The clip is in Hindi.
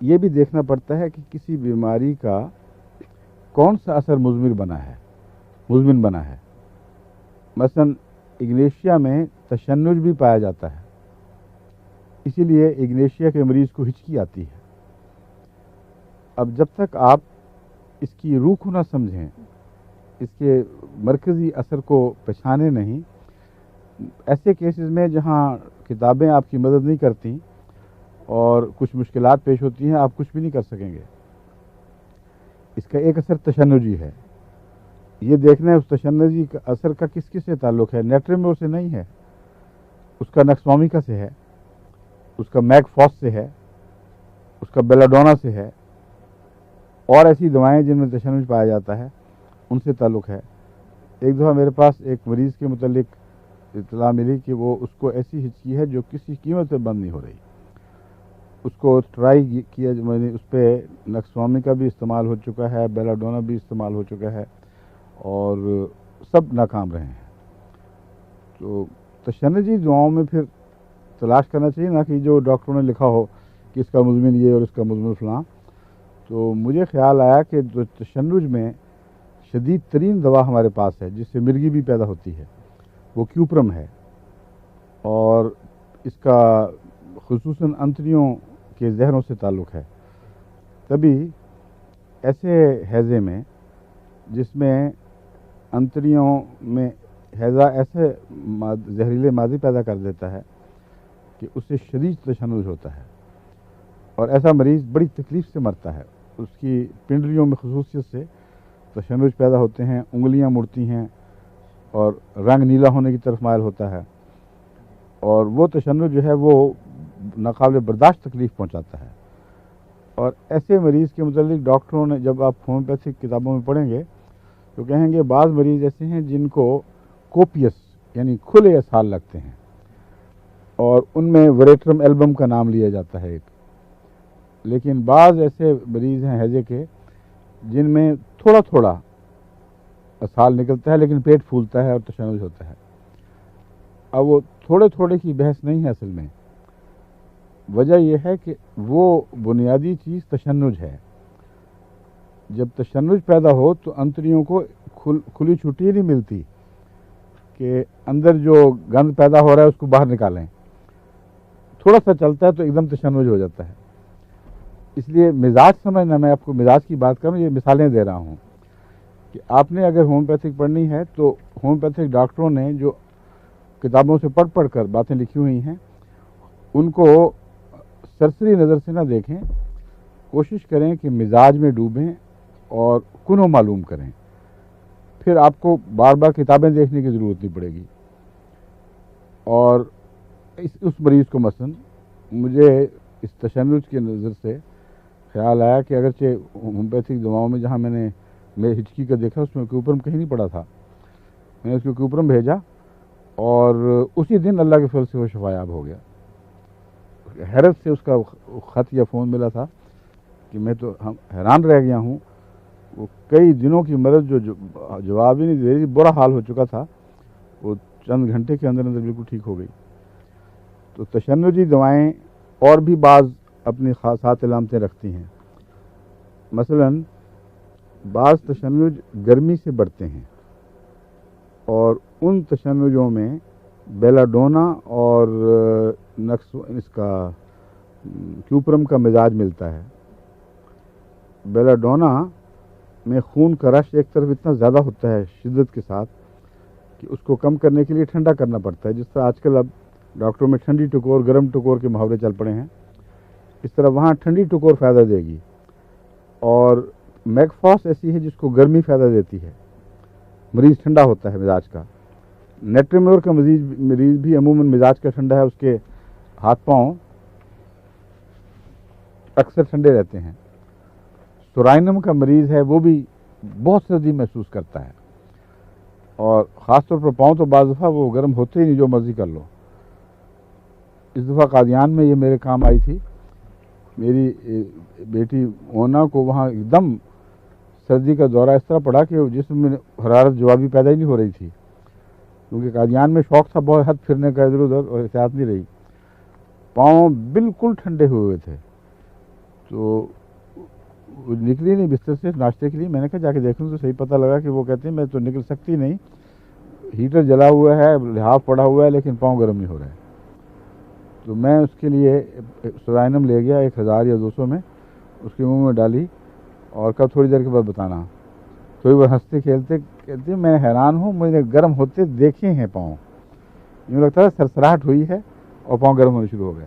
ये भी देखना पड़ता है कि किसी बीमारी का कौन सा असर मुजमिर बना है, मुजमिन बना है। मसलन, इग्नेशिया में तशन्नुज भी पाया जाता है। इसीलिए इग्नेशिया के मरीज़ को हिचकी आती है। अब जब तक आप इसकी को ना समझें, इसके मरकज़ी असर को पहचाने नहीं, ऐसे केसेस में जहाँ किताबें आपकी मदद नहीं करती और कुछ मुश्किल पेश होती हैं, आप कुछ भी नहीं कर सकेंगे। इसका एक असर तशनजी है। ये देखना है उस तशनजी का असर का किस किस से ताल्लुक़ है। नेट्रेमोर से नहीं है। उसका नक्सवामिका से है। उसका मैकफॉस से है। उसका बेलाडोना से है। और ऐसी दवाएँ जिनमें तशनज पाया जाता है, उनसे ताल्लुक़ है। एक दफ़ा मेरे पास एक मरीज़ के मतलब इतला मिली कि वो उसको ऐसी हिचकी है जो किसी कीमत पर बंद नहीं हो रही। उसको ट्राई किया मैंने उस पर नक्सवामी का भी इस्तेमाल हो चुका है बेलाडोना भी इस्तेमाल हो चुका है और सब नाकाम रहे हैं। तो तशनजी दुआओं में फिर तलाश करना चाहिए ना कि जो डॉक्टरों ने लिखा हो कि इसका मुजमिन ये और इसका मुजमिन फलां। तो मुझे ख्याल आया कि जो तशनुज में शदीद तरीन दवा हमारे पास है, जिससे मिर्गी भी पैदा होती है, वो क्यूप्रम है। और इसका खसूस अंतरियों के जहरों से ताल्लुक़ है। तभी ऐसे हैज़े में, जिसमें अंतरियों में हैज़ा ऐसे जहरीले माजी पैदा कर देता है कि उससे शरीर तशनुज होता है और ऐसा मरीज़ बड़ी तकलीफ़ से मरता है। उसकी पिंडलियों में खसूसियत से तशनुज पैदा होते हैं, उंगलियाँ मुड़ती हैं और रंग नीला होने की तरफ़ मायल होता है। और वो तशनुज जो है वो नाकबिल बर्दाश्त तकलीफ़ पहुँचाता है। और ऐसे मरीज़ के मतलब डॉक्टरों ने जब आप होम्योपैथिक किताबों में पढ़ेंगे तो कहेंगे बाज़ मरीज़ ऐसे हैं जिनको कोपियस, यानी खुले असाल लगते हैं। और उनमें वरेट्रम एल्बम का नाम लिया जाता है एक। लेकिन बाज़ ऐसे मरीज़ हैं हैजे के, जिनमें थोड़ा थोड़ा असाल निकलता है, लेकिन पेट फूलता है और तशनुज होता है। अब वो थोड़े थोड़े की बहस नहीं है असल में। वजह यह है कि वो बुनियादी चीज़ तशनुज है। जब तशनुज पैदा हो तो अंतरियों को खुल, खुली छुट्टी नहीं मिलती कि अंदर जो गंद पैदा हो रहा है उसको बाहर निकालें। थोड़ा सा चलता है तो एकदम तशनुज हो जाता है। इसलिए मिजाज समझना, मैं आपको मिजाज की बात करूँ, ये मिसालें दे रहा हूँ कि आपने अगर होम्योपैथिक पढ़नी है तो होम्योपैथिक डॉक्टरों ने जो किताबों से पढ़ पढ़ कर बातें लिखी हुई हैं, उनको सरसरी नज़र से ना देखें। कोशिश करें कि मिजाज में डूबें और कुनो मालूम करें। फिर आपको बार बार किताबें देखने की ज़रूरत नहीं पड़ेगी। और इस, उस मरीज़ को मसन मुझे इस तशनुज की नज़र से ख्याल आया कि अगरचे होम्योपैथिक दवाओं में जहाँ मैंने मेरे हिचकी का देखा, उसमें क्यूपरम कहीं नहीं पड़ा था। मैंने उसको क्यूपरम भेजा और उसी दिन अल्लाह के फल से वो शफायाब हो गया। हैरत से उसका ख़त या फ़ोन मिला था कि मैं तो हम हैरान रह गया हूँ। वो कई दिनों की मदद जो जवाब ही नहीं दे रही बुरा हाल हो चुका था। वो चंद घंटे के अंदर अंदर बिल्कुल ठीक हो गई। तो तशनजी दवाएँ और भी बाज़ अपनी ख़ासात अलामतें रखती हैं। मसलन, बाज़ तशनज गर्मी से बढ़ते हैं और उन तशनजों में बेलाडोना और नक्स, इसका, क्यूप्रम का मिजाज मिलता है। बेलाडोना में खून का रश एक तरफ़ इतना ज़्यादा होता है शिद्दत के साथ कि उसको कम करने के लिए ठंडा करना पड़ता है, जिस तरह आजकल अब डॉक्टरों में ठंडी टकोर, गर्म टकोर के मुहावरे चल पड़े हैं। इस तरह वहाँ ठंडी टकोर फ़ायदा देगी और मैकफॉस ऐसी है जिसको गर्मी फ़ायदा देती है। मरीज़ ठंडा होता है मिजाज का। नेट्रीम्योर का मरीज़ मरीज़ भी अमूमन मिजाज का ठंडा है, उसके हाथ पाँव अक्सर ठंडे रहते हैं। सुराइनम का मरीज़ है, वो भी बहुत सर्दी महसूस करता है। और ख़ास तौर पर पाँव तो बाज़ दफ़ा वो गर्म होते ही नहीं, जो मर्ज़ी कर लो। इस दफ़ा कादियान में ये मेरे काम आई थी। मेरी बेटी ओना को वहाँ एकदम सर्दी का दौरा इस तरह पड़ा कि जिसमें हरारत जवाबी पैदा ही नहीं हो रही थी। क्योंकि कादियान में शौक था, बहुत हद फिरने का इधर उधर और एहतियात नहीं रही। पाँव बिल्कुल ठंडे हुए थे। तो निकली नहीं बिस्तर से, नाश्ते के लिए। मैंने कहा, जाके देखूँ तो सही पता लगा कि वो कहते हैं, मैं तो निकल सकती नहीं। हीटर जला हुआ है, लिहाफ पड़ा हुआ है, लेकिन पाँव गर्म नहीं हो रहा है। तो मैं उसके लिए सोराइनम ले गया एक हज़ार या दो सौ में, उसके मुँह में डाली और कब थोड़ी देर के बाद बताना। तो वो हँसते खेलते कहते मैं हैरान हूँ, मुझे गर्म होते देखे हैं पाँव। यूँ लगता है सरसराहट हुई है और पाँव गर्म होने शुरू हो गए।